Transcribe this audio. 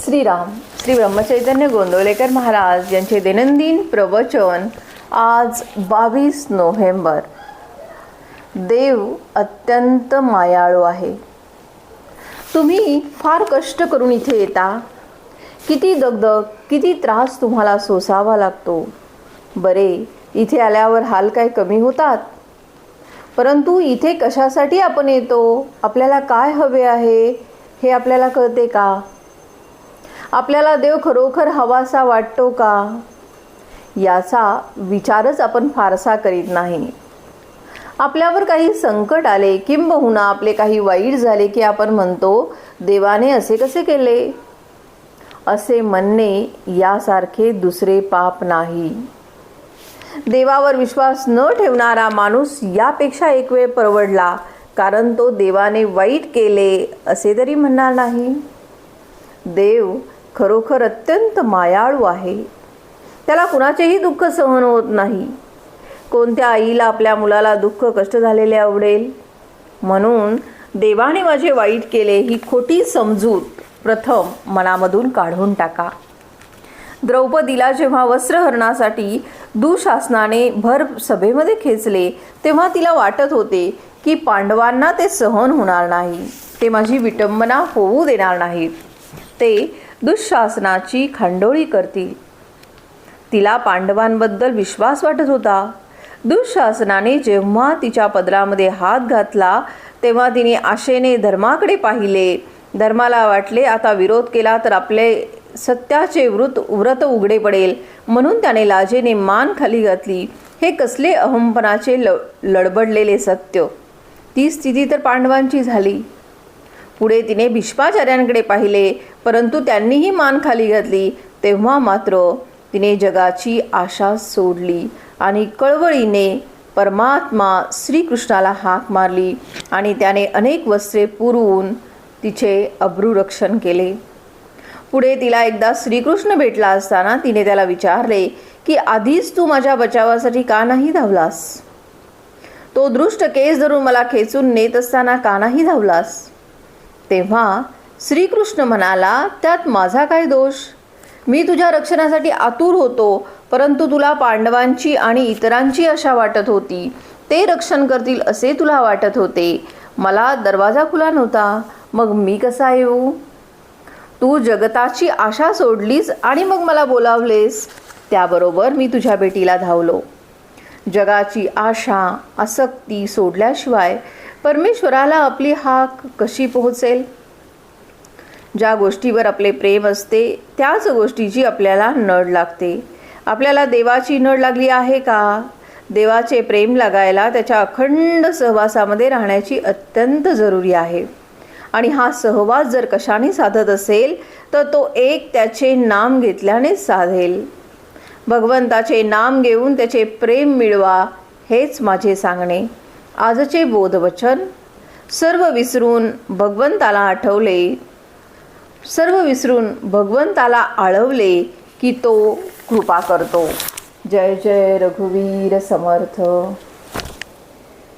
श्रीराम श्री ब्रह्मचैतन्य गोंदवलेकर महाराज यांचे दैनंदिन प्रवचन आज बावीस नोव्हेंबर. देव अत्यंत मायाळू आहे. तुम्ही फार कष्ट करून इथे येता. किती दगदग किती त्रास तुम्हाला सोसावा लागतो. बरे इथे आल्यावर हाल काय कमी होतात? परंतु इथे कशासाठी आपण येतो? आपल्याला काय हवे आहे? हे आपल्याला कळते का? आपल्याला देव खरोखर हवासा वाटतो का? याचा विचारच आपण फारसा करीत नाही. आपल्यावर काही संकट आले किंबहुना आपले काही वाईट झाले की आपण म्हणतो देवाने असे कसे केले? असे म्हणणे यासारखे दुसरे पाप नाही. देवावर विश्वास न ठेवणारा माणूस यापेक्षा एक वेळ परवडला कारण तो देवाने वाईट केले असे तरी म्हणणार नाही. देव खरोखर अत्यंत मायाळू आहे. त्याला कुणाचेही दुःख सहन होत नाही. कोणत्या आईला आपल्या मुलाला दुःख कष्ट झालेले आवडेल? म्हणून देवाने माझे वाईट केले ही खोटी समजूत प्रथम मनामधून काढून टाका. द्रौपदीला जेव्हा वस्त्रहरणासाठी दुशासनाने भर सभेमध्ये खेचले तेव्हा तिला वाटत होते की पांडवांना ते सहन होणार नाही. ते माझी विटंबना होऊ देणार नाहीत. ते दुःशासनाची खंडोळी करतील. तिला पांडवांबद्दल विश्वास वाटत होता. दुःशासनाने जेव्हा तिच्या पदरामध्ये हात घातला तेव्हा तिने आशेने धर्माकडे पाहिले. धर्माला वाटले आता विरोध केला तर आपले सत्याचे व्रत व्रत उघडे पडेल. म्हणून त्याने लाजेने मान खाली घातली. हे कसले अहंपणाचे ल लडबडलेले सत्य. ती स्थिती तर पांडवांची झाली. पुढे तिने भीष्माचार्यांकडे पाहिले परंतु त्यांनीही मान खाली घातली. तेव्हा मात्र तिने जगाची आशा सोडली आणि कळवळीने परमात्मा श्रीकृष्णाला हाक मारली आणि त्याने अनेक वस्त्रे पुरवून तिचे अब्रूरक्षण केले. पुढे तिला एकदा श्रीकृष्ण भेटला असताना तिने त्याला विचारले की आधीच तू माझ्या बचावासाठी का नाही धावलास? तो दृष्ट केस धरून मला खेचून नेत असताना का नाही धावलास? तेव्हा श्रीकृष्ण म्हणाला त्यात माझा काय दोष? मी तुझ्या रक्षणासाठी आतुर होतो परंतु तुला पांडवांची आणि इतरांची आशा वाटत होती. ते रक्षण करतील असे तुला वाटत होते. मला दरवाजा खुला नव्हता. मग मी कसा येऊ? तू जगताची आशा सोडलीस आणि मग मला बोलावलेस. त्याबरोबर मी तुझ्या भेटीला धावलो. जगाची आशा आसक्ती सोडल्याशिवाय परमेश्वराला आपली हाक कशी पोहोचेल? ज्या गोष्टीवर आपले प्रेम असते त्याच गोष्टीची आपल्याला नड लागते. आपल्याला देवाची नड लागली आहे का? देवाचे प्रेम लागायला त्याच्या अखंड सहवासामध्ये राहण्याची अत्यंत जरुरी आहे. आणि हा सहवास जर कशाने साधत असेल तर तो एक त्याचे नाम घेतल्याने साधेल. भगवंताचे नाम घेऊन त्याचे प्रेम मिळवा हेच माझे सांगणे. आजचे बोधवचन सर्व विसरून भगवंताला आठवले. सर्व विसरून भगवंताला आळवले की तो कृपा करतो. जय जय रघुवीर समर्थ.